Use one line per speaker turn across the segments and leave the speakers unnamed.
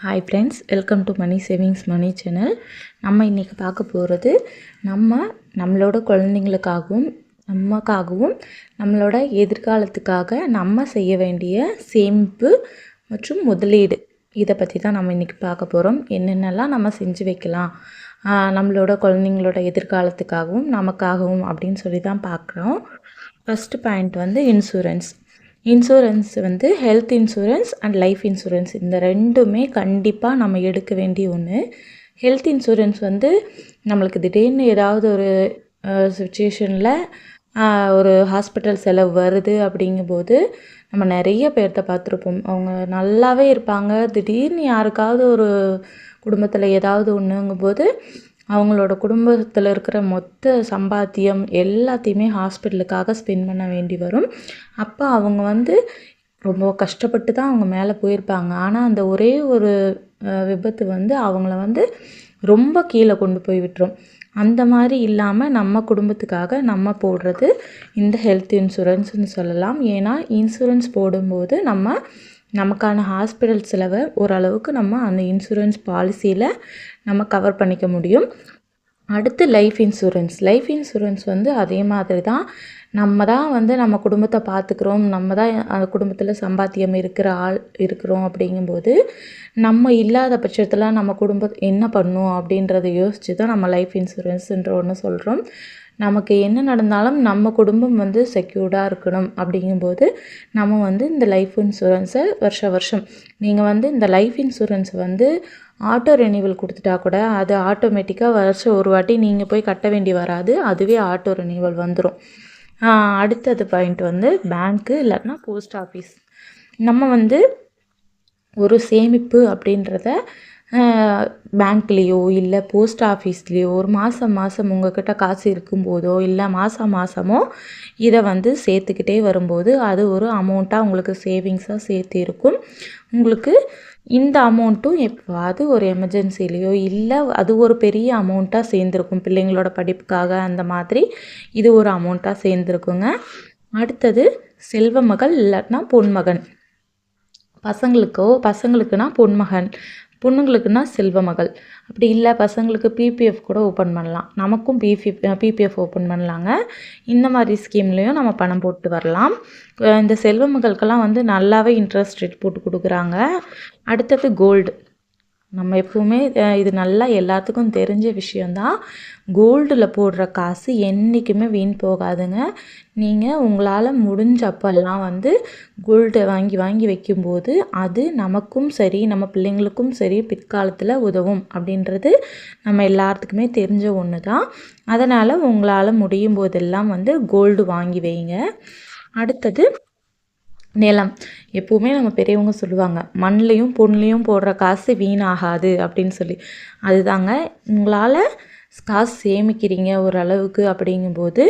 Hi friends welcome to money savings money channel நம்ம இன்றைக்கி பார்க்க போகிறது நம்ம நம்மளோட குழந்தைங்களுக்காகவும் நமக்காகவும் நம்மளோட எதிர்காலத்துக்காக நம்ம செய்ய வேண்டிய சேமிப்பு மற்றும் முதலீடு. இதை பற்றி தான் நம்ம இன்றைக்கி பார்க்க போகிறோம் என்னென்னலாம் நம்ம செஞ்சு வைக்கலாம்? நம்மளோட குழந்தைங்களோட எதிர்காலத்துக்காகவும் நமக்காகவும் அப்படின்னு சொல்லி தான் பார்க்குறோம். ஃபஸ்ட்டு பாயிண்ட் வந்து இன்சூரன்ஸ் இன்சூரன்ஸ் வந்து health insurance and life insurance இந்த ரெண்டுமே கண்டிப்பாக நம்ம எடுக்க வேண்டிய ஒன்று ஹெல்த் இன்சூரன்ஸ் வந்து நம்மளுக்கு திடீர்னு ஏதாவது ஒரு சுச்சுவேஷனில் ஒரு ஹாஸ்பிட்டல் செலவு வருது அப்படிங்கும்போது நம்ம நிறைய பேர்த்த பார்த்துருப்போம். அவங்க நல்லாவே இருப்பாங்க. திடீர்னு யாருக்காவது ஒரு குடும்பத்தில் ஏதாவது ஒன்றுங்கும்போது அவங்களோட குடும்பத்தில் இருக்கிற மொத்த சம்பாத்தியம் எல்லாத்தையுமே ஹாஸ்பிட்டலுக்காக ஸ்பெண்ட் பண்ண வேண்டி வரும். அப்போ அவங்க வந்து ரொம்ப கஷ்டப்பட்டு தான் அவங்க மேலே போயிருப்பாங்க. ஆனால் அந்த ஒரே ஒரு விபத்து வந்து அவங்கள வந்து ரொம்ப கீழே கொண்டு போய் விட்டுரும். அந்த மாதிரி இல்லாமல் நம்ம குடும்பத்துக்காக நம்ம போடுறது இந்த ஹெல்த் இன்சூரன்ஸ்னு சொல்லலாம். ஏன்னா இன்சூரன்ஸ் போடும்போது நம்ம நமக்கான ஹாஸ்பிட்டல் செலவை ஓரளவுக்கு நம்ம அந்த இன்சூரன்ஸ் பாலிசியில் நம்ம கவர் பண்ணிக்க முடியும். அடுத்து லைஃப் இன்சூரன்ஸ் லைஃப் இன்சூரன்ஸ் வந்து அதே மாதிரி தான். நம்ம தான் வந்து நம்ம குடும்பத்தை பார்த்துக்குறோம். நம்ம தான் அந்த குடும்பத்தில் சம்பாத்தியம் இருக்கிற ஆள் இருக்கிறோம் அப்படிங்கும்போது நம்ம இல்லாத பட்சத்தில் நம்ம குடும்பம் என்ன பண்ணும் அப்படின்றத யோசித்து தான் நம்ம லைஃப் இன்சூரன்ஸுன்ற ஒன்று சொல்கிறோம் நமக்கு என்ன நடந்தாலும் நம்ம குடும்பம் வந்து செக்யூர்டாக இருக்கணும். அப்படிங்கும்போது நம்ம வந்து இந்த லைஃப் இன்சூரன்ஸை வருஷ வருஷம் நீங்கள் வந்து இந்த லைஃப் இன்சூரன்ஸ் வந்து ஆட்டோ ரெனிவல் கொடுத்துட்டா கூட அது ஆட்டோமேட்டிக்காக வருஷம் ஒரு வாட்டி நீங்கள் போய் கட்ட வேண்டி வராது. அதுவே ஆட்டோ ரெனிவல் வந்துடும் அடுத்தது பாயிண்ட் வந்து பேங்க்கு இல்லைன்னா போஸ்ட் ஆஃபீஸ் நம்ம வந்து ஒரு சேமிப்பு அப்படின்றத பேங்க்லேயோ இல்லை போஸ்ட் ஆஃபீஸ்லேயோ ஒரு மாதம் மாதம் உங்கள்கிட்ட காசு இருக்கும்போதோ இல்லை மாதம் மாதமோ இதை வந்து சேர்த்துக்கிட்டே வரும்போது அது ஒரு அமௌண்ட்டாக உங்களுக்கு சேவிங்ஸாக சேர்த்து இருக்கும். உங்களுக்கு இந்த அமௌண்ட்டும் எப்போவாது ஒரு எமர்ஜென்சிலேயோ இல்லை அது ஒரு பெரிய அமௌண்ட்டாக சேர்ந்துருக்கும். பிள்ளைங்களோட படிப்புக்காக அந்த மாதிரி இது ஒரு அமௌண்ட்டாக சேர்ந்துருக்குங்க. அடுத்தது செல்வமகள் இல்லாட்டினா பொன்மகன். பசங்களுக்கோ பசங்களுக்குனா பொன்மகன். பொண்ணுங்களுக்குன்னா செல்வ மகள் அப்படி இல்லை பசங்களுக்கு பிபிஎஃப் கூட ஓப்பன் பண்ணலாம். நமக்கும் பிபிஎஃப் பிபிஎஃப் ஓப்பன் பண்ணலாங்க. இந்த மாதிரி ஸ்கீம்லேயும் நம்ம பணம் போட்டு வரலாம். இந்த செல்வ மகளுக்கெல்லாம் வந்து நல்லாவே இன்ட்ரெஸ்ட் ரேட் போட்டு கொடுக்குறாங்க. அடுத்தது கோல்டு நம்ம எப்பவுமே இது நல்லா எல்லாத்துக்கும் தெரிஞ்ச விஷயந்தான் கோல்டில் போடுற காசு என்றைக்குமே வீண் போகாதுங்க. நீங்கள் உங்களால் முடிஞ்சப்பெல்லாம் வந்து கோல்டை வாங்கி வாங்கி வைக்கும்போது அது நமக்கும் சரி நம்ம பிள்ளைங்களுக்கும் சரி பிற்காலத்தில் உதவும் அப்படின்றது நம்ம எல்லாத்துக்குமே தெரிஞ்ச ஒன்று தான் அதனால் உங்களால் முடியும் போதெல்லாம் வந்து கோல்டு வாங்கி வைங்க. அடுத்தது நிலம். எப்போவுமே நம்ம பெரியவங்க சொல்லுவாங்க மண்லேயும் பொன்லேயும் போடுற காசு வீணாகாது அப்படின்னு சொல்லி. அதுதாங்க உங்களால் காசு சேமிக்கிறீங்க ஓரளவுக்கு அப்படிங்கும்போது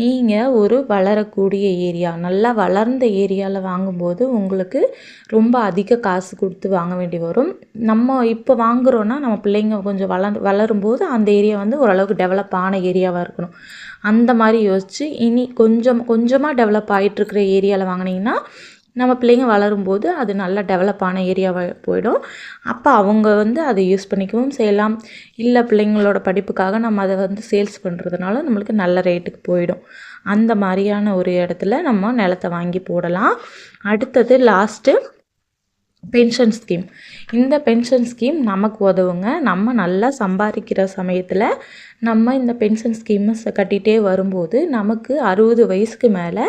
நீங்கள் ஒரு வளரக்கூடிய ஏரியா நல்லா வளர்ந்த ஏரியாவில் வாங்கும்போது உங்களுக்கு ரொம்ப அதிக காசு கொடுத்து வாங்க வேண்டி வரும். நம்ம இப்போ வாங்குறோன்னா நம்ம பிள்ளைங்க கொஞ்சம் வளர் வளரும்போது அந்த ஏரியா வந்து ஓரளவுக்கு டெவலப் ஆன ஏரியாவாக இருக்கணும். அந்த மாதிரி யோசித்து இனி கொஞ்சம் கொஞ்சமாக டெவலப் ஆகிட்டுருக்கிற ஏரியாவில் வாங்கினீங்கன்னா நம்ம பிள்ளைங்க வளரும்போது அது நல்லா டெவலப் ஆன ஏரியாவாக போயிடும். அப்போ அவங்க வந்து அதை யூஸ் பண்ணிக்கவும் செய்யலாம். இல்லை பிள்ளைங்களோட படிப்புக்காக நம்ம அதை வந்து சேல்ஸ் பண்ணுறதுனால நம்மளுக்கு நல்ல ரேட்டுக்கு போயிடும். அந்த மாதிரியான ஒரு இடத்துல நம்ம நிலத்தை வாங்கி போடலாம். அடுத்தது லாஸ்ட்டு பென்ஷன் ஸ்கீம் இந்த பென்ஷன் ஸ்கீம் நமக்கு உதவுங்க. நம்ம நல்லா சம்பாதிக்கிற சமயத்தில் நம்ம இந்த பென்ஷன் ஸ்கீமை கட்டிகிட்டே வரும்போது நமக்கு அறுபது வயசுக்கு மேலே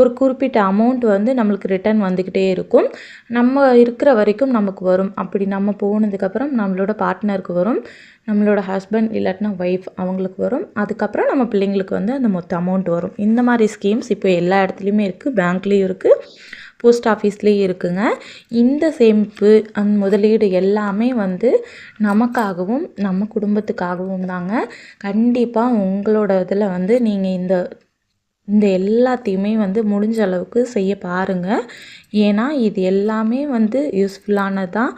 ஒரு குறிப்பிட்ட அமௌண்ட் வந்து நம்மளுக்கு ரிட்டர்ன் வந்துக்கிட்டே இருக்கும். நம்ம இருக்கிற வரைக்கும் நமக்கு வரும். அப்படி நம்ம போனதுக்கப்புறம் நம்மளோட பார்ட்னருக்கு வரும். நம்மளோட ஹஸ்பண்ட் இல்லாட்டினா ஒய்ஃப் அவங்களுக்கு வரும். அதுக்கப்புறம் நம்ம பிள்ளைங்களுக்கு வந்து அந்த மொத்த அமௌண்ட் வரும். இந்த மாதிரி ஸ்கீம்ஸ் இப்போ எல்லா இடத்துலையுமே இருக்குது பேங்க்லேயும் இருக்குது போஸ்ட் ஆஃபீஸ்லேயும் இருக்குங்க. இந்த சேமிப்பு அந் முதலீடு எல்லாமே வந்து நமக்காகவும் நம்ம குடும்பத்துக்காகவும் தாங்க. கண்டிப்பாக உங்களோட இதில் வந்து நீங்கள் இந்த இந்த எல்லாத்தையுமே வந்து முடிஞ்ச அளவுக்கு செய்ய பாருங்கள் ஏன்னா இது எல்லாமே வந்து யூஸ்ஃபுல்லானதான்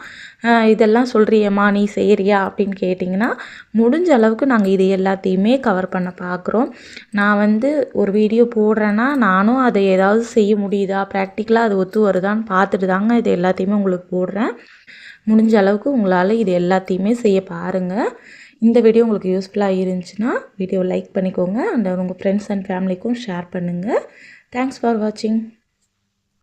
இதெல்லாம் சொல்கிறியம்மா நீ செய்கிறியா அப்படின்னு கேட்டிங்கன்னா முடிஞ்ச அளவுக்கு நாங்கள் இது எல்லாத்தையுமே கவர் பண்ண பார்க்குறோம் நான் வந்து ஒரு வீடியோ போடுறேன்னா நானும் அதை ஏதாவது செய்ய முடியுதா? ப்ராக்டிக்கலாக அது ஒத்து வருதான்னு பார்த்துட்டு தாங்க இது எல்லாத்தையுமே உங்களுக்கு போடுறேன். முடிஞ்ச அளவுக்கு உங்களால் இது எல்லாத்தையுமே செய்ய பாருங்கள் இந்த வீடியோ உங்களுக்கு யூஸ்ஃபுல்லாக இருந்துச்சுன்னா வீடியோ லைக் பண்ணிக்கோங்க. அண்ட் உங்கள் ஃப்ரெண்ட்ஸ் அண்ட் ஃபேமிலிக்கும் ஷேர் பண்ணுங்கள் தேங்க்ஸ் ஃபார் வாட்சிங்